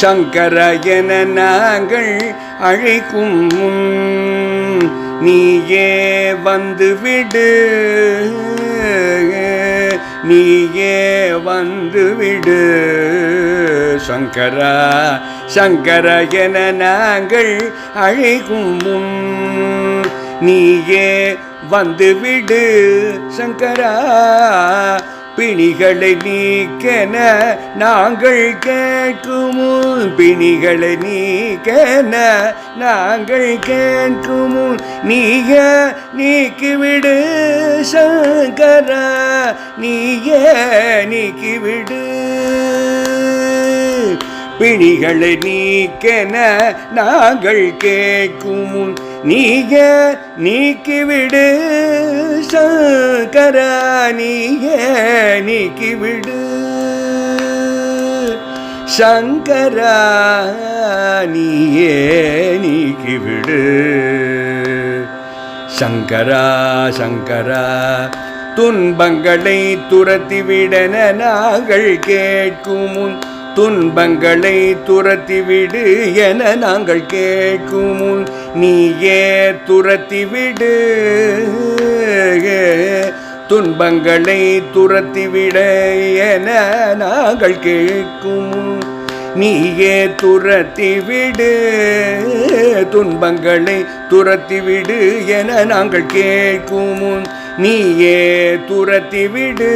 சங்கர என நாங்கள் அழைக்கும் நீயே வந்துவிடு. நீயே வந்துவிடு. சங்கரா சங்கர என நாங்கள் அழைக்கும் நீயே வந்துவிடு. சங்கரா பிணிகளை நீக்கென நாங்கள் கேட்குமுன் பிணிகளை நீக்கென நாங்கள் கேட்குமுன் நீய நீக்கிவிடு சங்கர நீய நீக்கிவிடு. பிணிகளை நீக்கென நாங்கள் கேட்குமுன் நீய நீக்கிவிடு சங்கரா நீய நீக்கிவிடு. சங்கரா நீயே நீக்கிவிடு. சங்கரா சங்கரா துன்பங்களை துரத்திவிடன நாங்கள் கேட்கும் முன் துன்பங்களை துரத்திவிடு என நாங்கள் கேட்கும் நீயே துரத்திவிடு. துன்பங்களை துரத்திவிட என நாங்கள் கேட்கும் நீயே துரத்திவிடு. துன்பங்களை துரத்திவிடு என நாங்கள் கேட்கும் நீயே துரத்தி விடு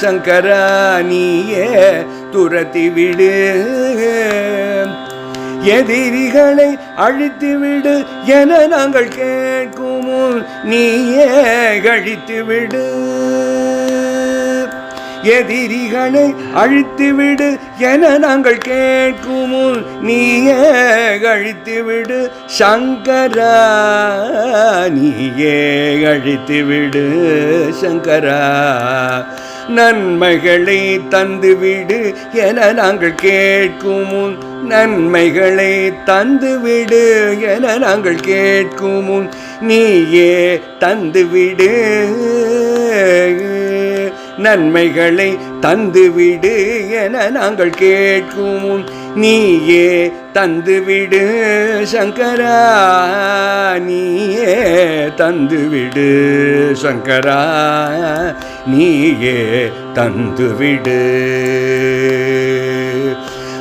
சங்கரா நீயே துரத்தி விடு. எதிரிகளை அழித்துவிடு என நாங்கள் கேட்கும் நீயே கழித்துவிடு எதிரிகளை அழித்துவிடு என நாங்கள் கேட்கும் நீயே அழித்துவிடு. சங்கரா நீயே அழித்துவிடு. சங்கரா நன்மைகளை தந்துவிடு என நாங்கள் கேட்கும் நன்மைகளை தந்துவிடு என நாங்கள் கேட்கும் நீயே தந்துவிடு. நன்மைகளை தந்துவிடு என நாங்கள் கேட்கும். நீயே தந்துவிடு சங்கரா நீயே தந்துவிடு சங்கரா நீயே தந்துவிடு.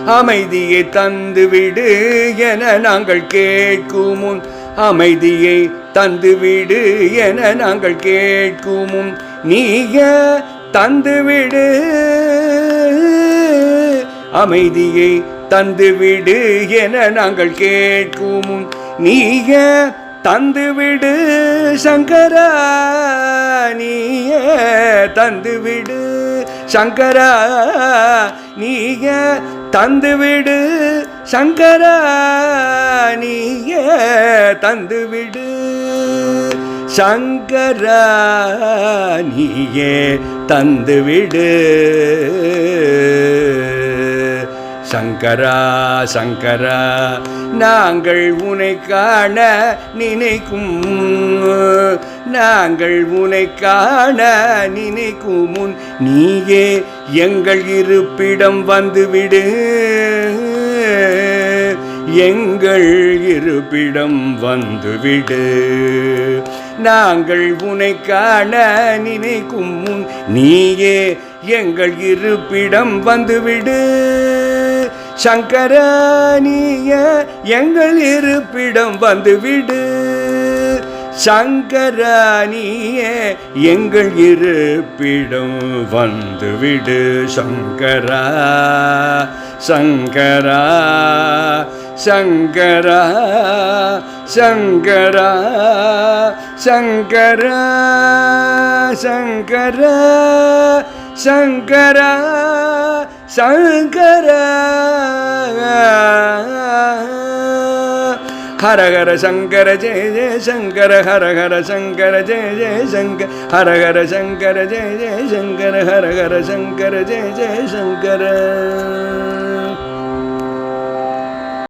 அமைதியை தந்துவிடு என நாங்கள் கேட்கும். முன் அமைதியை தந்துவிடு என நாங்கள் கேட்கும். முன் நீய தந்துவிடு. அமைதியை தந்துவிடு என நாங்கள் கேட்கும் நீய தந்துவிடு சங்கரா நீய தந்துவிடு சங்கரா நீய தந்துவிடு சங்கரா நீய தந்துவிடு சங்கரா நீயே தந்துவிடு. சங்கரா சங்கரா நாங்கள் உனை காண நினைக்கும். நாங்கள் உனை காண நினைக்கும் முன் நீயே எங்கள் இருப்பிடம் வந்துவிடு. எங்கள் இருப்பிடம் வந்துவிடு. நாங்கள் உனை காண நினைக்கும் முன் நீயே எங்கள் இருப்பிடம் வந்துவிடு. சங்கரானிய எங்கள் இருப்பிடம் வந்துவிடு. சங்கரானிய எங்கள் இருப்பிடம் வந்துவிடு. சங்கரா சங்கரா சங்கரா சங்கரா சங்கரா சங்கரா சங்கரா சங்கரா. ஹர ஹர சங்கர ஜெய ஜெய சங்கர ஹர ஹர சங்கர ஜெய ஜெய சங்கர ஹர ஹர சங்கர ஜெய ஜெய சங்கர ஹர ஹர சங்கர ஜெய ஜெய சங்கர.